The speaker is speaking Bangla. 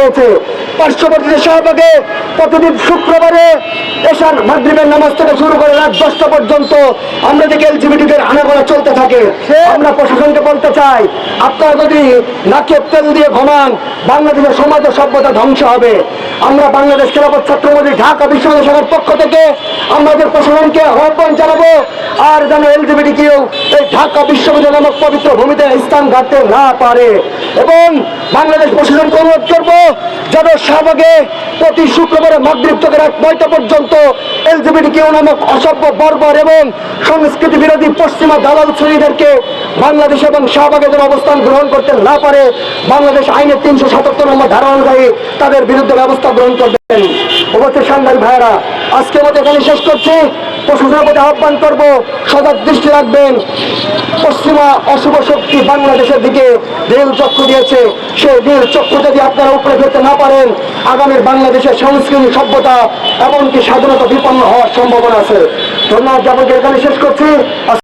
রয়েছে। পার্শ্ববর্তী শাহবাগে প্রতিদিন শুক্রবারে এশার মাগরিবের নামাজ থেকে শুরু করে রাত দশটা পর্যন্ত আমরা দেখি এলজিবিটিদের আনাগোনা চলতে থাকে। আমরা প্রশাসনকে বলতে চাই আপনারা যদি নাকে তেল দিয়ে ঘমান বাংলাদেশের সমাজ ও সভ্যতা ধ্বংস হবে। আমরা বাংলাদেশ খেলাপথ ছাত্রমন্ত্রী ঢাকা বিশ্ববিদ্যালয় পক্ষ থেকে আমাদের প্রশাসনকে আহ্বান জানাব আর যেন এলজিবিটি কেউ এই ঢাকা বিশ্ববিদ্যালয় নামক পবিত্র ভূমিতে স্থান ঘাটতে না পারে। এবং বাংলাদেশ প্রশাসনকে অনুরোধ শাহবাগে প্রতি শুক্রবারে নয়টা পর্যন্ত এলজিবিটি কেউ নামক অসভ্য, বর্বর এবং সংস্কৃতি বিরোধী পশ্চিমা দালাল শ্রেণীদেরকে বাংলাদেশ এবং শাহবাগে যেন অবস্থান গ্রহণ করতে না পারে, বাংলাদেশ আইনের তিনশো সাতাত্তর নম্বর ধারা অনুযায়ী তাদের বিরুদ্ধে ব্যবস্থা গ্রহণ করবেন। অবশ্যই সাংবাদিক ভাইয়েরা আজকে মতো এখানে শেষ করছি। প্রশাসনের প্রতি আহ্বান করব, সজাগ দৃষ্টি রাখবেন। পশ্চিমা অশুভ শক্তি বাংলাদেশের দিকে রেল চক্ষু দিয়েছে। সেই রেল চক্ষু যদি আপনারা উপরে ফেলতে না পারেন, আগামীর বাংলাদেশের সংস্কৃতি, সভ্যতা এমনকি স্বাধীনতা বিপন্ন হওয়ার সম্ভাবনা আছে। ধন্যবাদ যাবতীয় এখানে শেষ করছি।